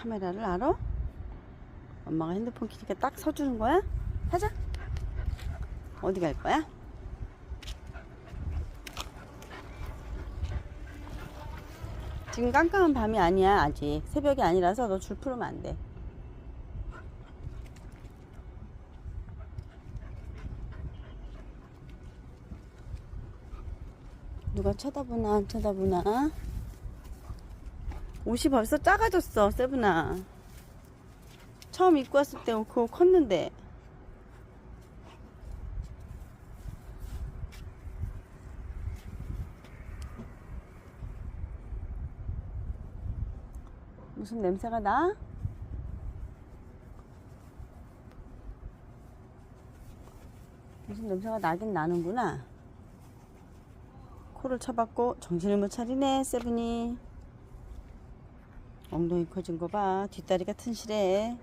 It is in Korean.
카메라를 알아? 엄마가 핸드폰 키니까 딱 서주는 거야? 가자. 어디 갈 거야? 지금 깜깜한 밤이 아니야 아직 새벽이 아니라서 너 줄 풀으면 안 돼. 누가 쳐다보나 안 쳐다보나? 옷이 벌써 작아졌어 세븐아. 처음 입고 왔을 때 그거 컸는데. 무슨 냄새가 나? 무슨 냄새가 나긴 나는구나. 코를 쳐봤고 정신을 못 차리네 세븐이. 엉덩이 커진 거 봐. 뒷다리가 튼실해.